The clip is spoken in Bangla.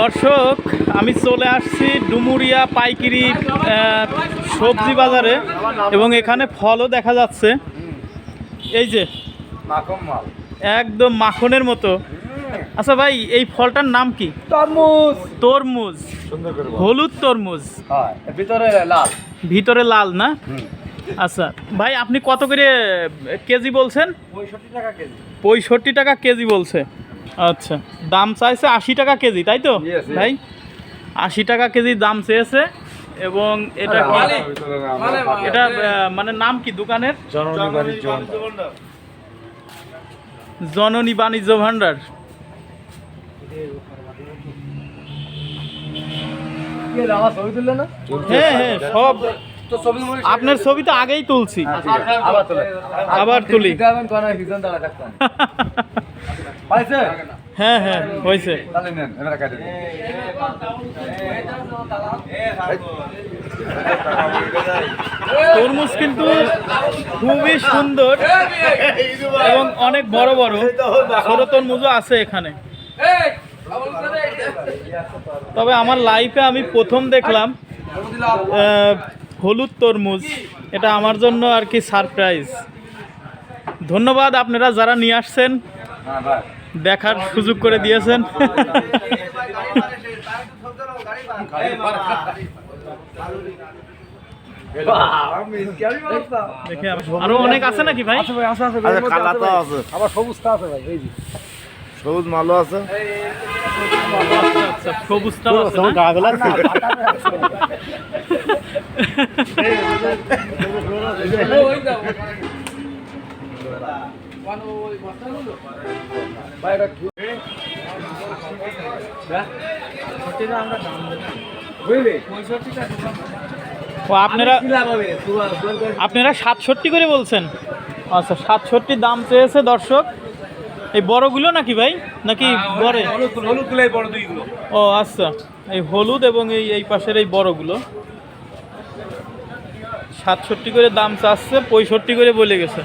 দর্শক আমি চলে আসছি ডুমুরিয়া পাইকিরি সবজি বাজারে এবং এখানে ফলও দেখা যাচ্ছে। এই যে একদম মাখনের মতো। আচ্ছা ভাই এই ফলটার নাম কি? তরমুজ। তরমুজ। হলুদ তরমুজ। ভিতরে লাল। ভিতরে লাল না? আচ্ছা ভাই আপনি কত করে কেজি বলছেন? পঁয়ষট্টি টাকা কেজি। পঁয়ষট্টি টাকা কেজি বলছে। আচ্ছা দাম চাইছে আশি টাকা কেজি তাই তো. ভাই আশি টাকা কেজি দাম চেয়েছে এবং এটা এটা মানে নাম কি দোকানের? জননী বাণিজ্য জননী বাণিজ্য ভান্ডার হ্যাঁ হ্যাঁ সব আপনার ছবি তো আগেই তুলছি। আবার তুলে। হ্যাঁ হ্যাঁ হয়েছে তরমুজ কিন্তু খুবই সুন্দর এবং অনেক বড় বড়। ছোট তরমুজও আছে এখানে। তবে আমার লাইফে আমি প্রথম দেখলাম হলুদ তরমুজ। এটা আমার জন্য আর কি সারপ্রাইজ ধন্যবাদ আপনারা যারা নিয়ে আসছেন। হ্যাঁ দেখার সুযোগ করে দিয়েছেন আরও অনেক আছে নাকি ভাই আচ্ছা আবার সবুজটা আছে ভাই এই যে সবুজ মালও আছে আচ্ছা সবুজটাও আছে না? আপনারা আপনারা সাতষট্টি করে বলছেন। আচ্ছা সাতষট্টি দাম চেয়েছে দর্শক। এই বড়গুলো নাকি ভাই? নাকি বড় দুইগুলো। ও আচ্ছা। এই হলুদ এবং এই এই পাশের এই বড়গুলো। সাতষট্টি করে দাম চাচ্ছে পঁয়ষট্টি করে বলে গেছে।